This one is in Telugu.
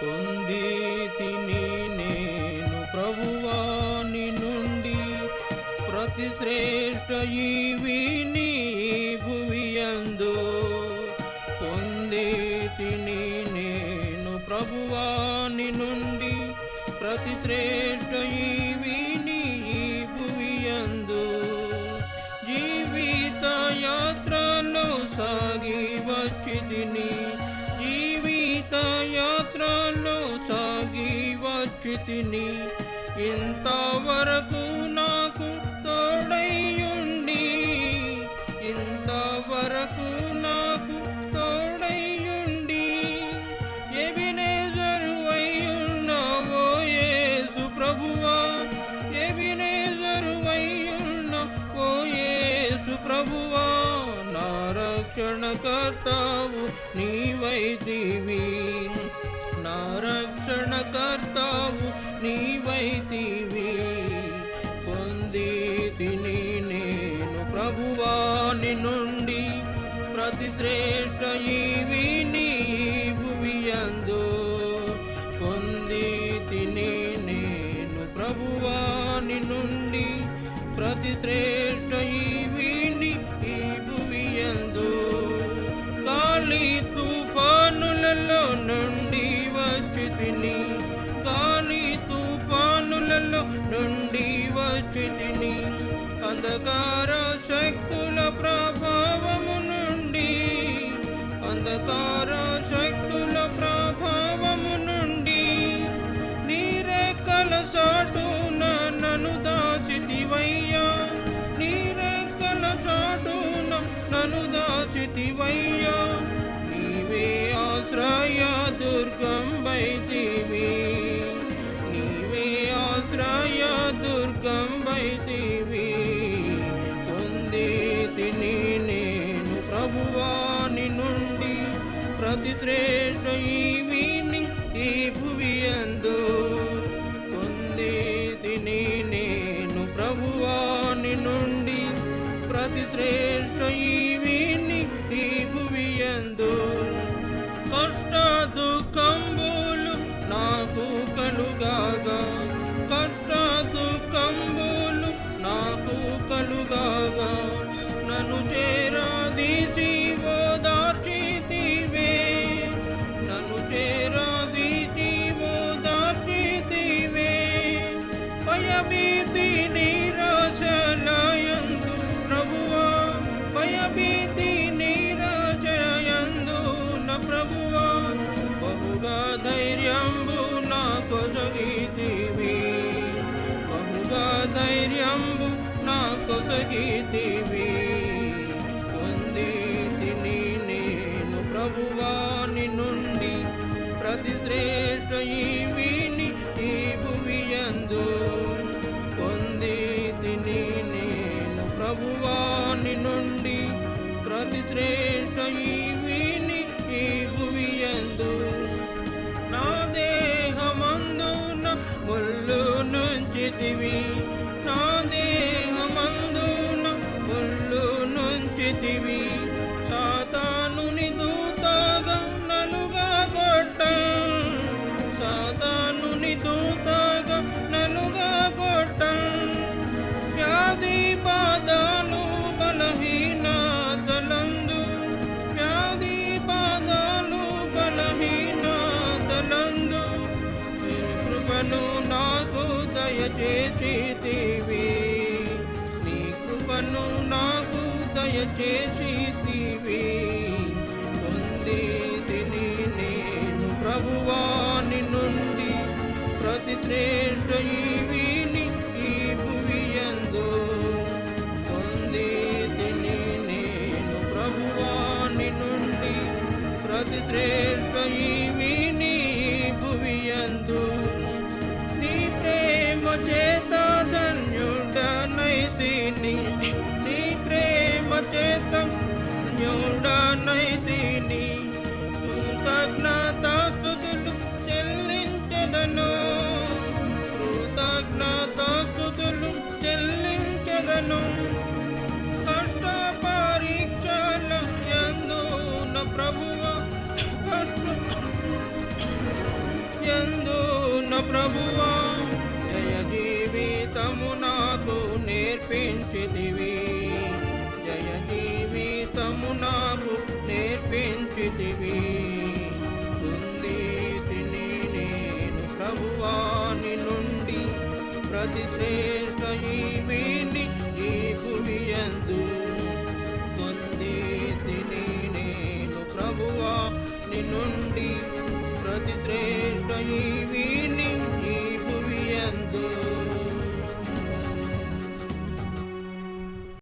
పొందితిని నేను ప్రభువాని నుండి ప్రతి శ్రేష్ట ఇవిని భువియందు పొందితిని నేను ప్రభువాని నుండి ప్రతి శ్రేష్ట వచ్చితిని ఇంతవరకు నాకు తోడయ్యుండి ఇంతవరకు నాకు తోడయ్యుండి ఎవినే జరువయ్యున్నావో యేసు ప్రభువా ఎవినే అయ్యున్న ఓ యేసు ప్రభువా నా రక్షణకర్తావు నీవైతివి రక్షణకర్తావు నీవైతివి. పొంది నేను ప్రభువాని నుండి ప్రతి శ్రేష్ఠయీ వచ్చితిని అంధకార శక్తుల ప్రా de três aí భయభీతి నీరాశలయందు ప్రభువా భయభీతి నీరాశయందు నా ప్రభువా బహుగా ధైర్యంబు నాకు జగీతివి బహుగా ధైర్యంబు నాకు జగీతివి పొందితిని నేను ప్రభువాని నుండి ప్రతి శ్రేష్ఠయీ చేసేదివి నీ కృపను నాకు దయచేసి నేర్పించితివి. జయ జీవితము నాకు నేర్పించితివి. సుందీతిని నేను ప్రభువాని నుండి ప్రతి శ్రేష్ఠ ఈవిని ఈ భువియందు నేను ప్రభువా ని నుండి ప్రతి శ్రేష్ఠ ఈవిని